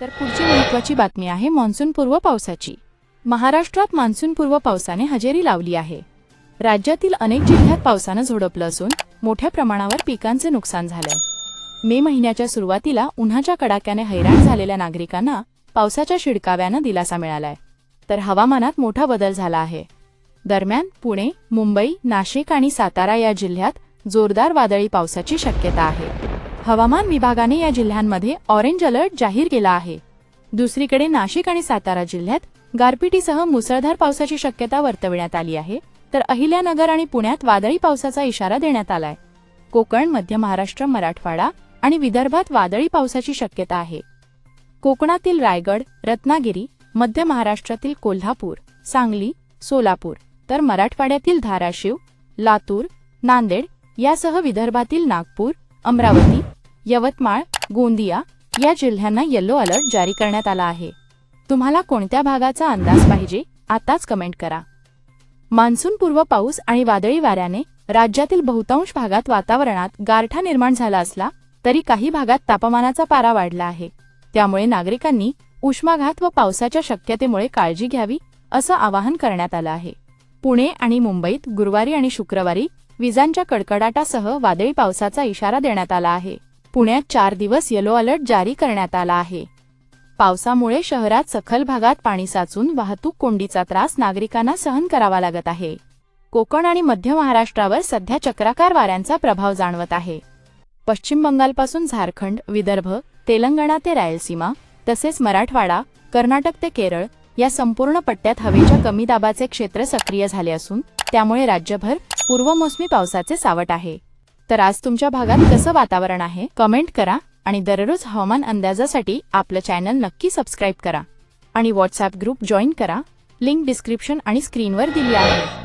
तर पुढची महत्त्वाची बातमी आहे मान्सूनपूर्व पावसाची. महाराष्ट्रात मान्सूनपूर्व पावसाने हजेरी लावली आहे. राज्यातील अनेक जिल्ह्यात पावसानं झोडपलं असून मोठ्या प्रमाणावर पिकांचे नुकसान झालंय. मे महिन्याच्या सुरुवातीला उन्हाच्या कडाक्याने हैराण झालेल्या नागरिकांना पावसाच्या शिडकाव्यानं दिलासा मिळालाय. तर हवामानात मोठा बदल झाला आहे. दरम्यान पुणे मुंबई नाशिक आणि सातारा या जिल्ह्यात जोरदार वादळी पावसाची शक्यता आहे. हवामान विभागाने या जिल्ह्यांमध्ये ऑरेंज अलर्ट जाहीर केला आहे. दुसरीकडे नाशिक आणि सातारा जिल्ह्यात गारपिटीसह मुसळधार पावसाची शक्यता वर्तविण्यात आली आहे तर अहिल्यानगर आणि पुण्यात वादळी पावसाचा इशारा देण्यात आलाय. कोकण मध्य महाराष्ट्र मराठवाडा आणि विदर्भात वादळी पावसाची शक्यता आहे. कोकणातील रायगड रत्नागिरी मध्य महाराष्ट्रातील कोल्हापूर सांगली सोलापूर तर मराठवाड्यातील धाराशिव लातूर नांदेड यासह विदर्भातील नागपूर अमरावती यवतमाळ गोंदिया या जिल्ह्यांना येलो अलर्ट जारी करण्यात आला आहे. तुम्हाला कोणत्या भागाचा अंदाज पाहिजे आताच कमेंट करा. मान्सूनपूर्व पाऊस आणि वादळी वाऱ्याने राज्यातील बहुतांश भागात वातावरणात गारठा निर्माण झाला असला तरी काही भागात तापमानाचा पारा वाढला आहे. त्यामुळे नागरिकांनी उष्माघात व पावसाच्या शक्यतेमुळे काळजी घ्यावी असं आवाहन करण्यात आलं आहे. पुणे आणि मुंबईत गुरुवारी आणि शुक्रवारी विजांच्या कडकडाटासह वादळी पावसाचा इशारा देण्यात आला आहे. पुण्यात चार दिवस येलो अलर्ट जारी करण्यात आला आहे. पावसामुळे शहरात सखल भागात पाणी साचून वाहतूक कोंडीचा त्रास नागरिकांना सहन करावा लागत आहे. कोकण आणि मध्य महाराष्ट्रावर सध्या चक्राकार वाऱ्यांचा प्रभाव जाणवत आहे. पश्चिम बंगालपासून झारखंड विदर्भ तेलंगणा ते रायलसीमा तसेच मराठवाडा कर्नाटक ते केरळ या संपूर्ण पट्ट्यात हवेच्या कमी दाबाचे क्षेत्र सक्रिय झाले असून त्यामुळे राज्यभर पूर्वमोसमी पावसाचे सावट आहे. तर आज तुमच्या भागात कसं वातावरण आहे? कमेंट करा आणि दररोज हवामान अंदाजासाठी आपलं चॅनल नक्की सबस्क्राईब करा. आणि व्हॉट्सॲप ग्रुप जॉईन करा. लिंक डिस्क्रिप्शन आणि स्क्रीनवर दिली आहे.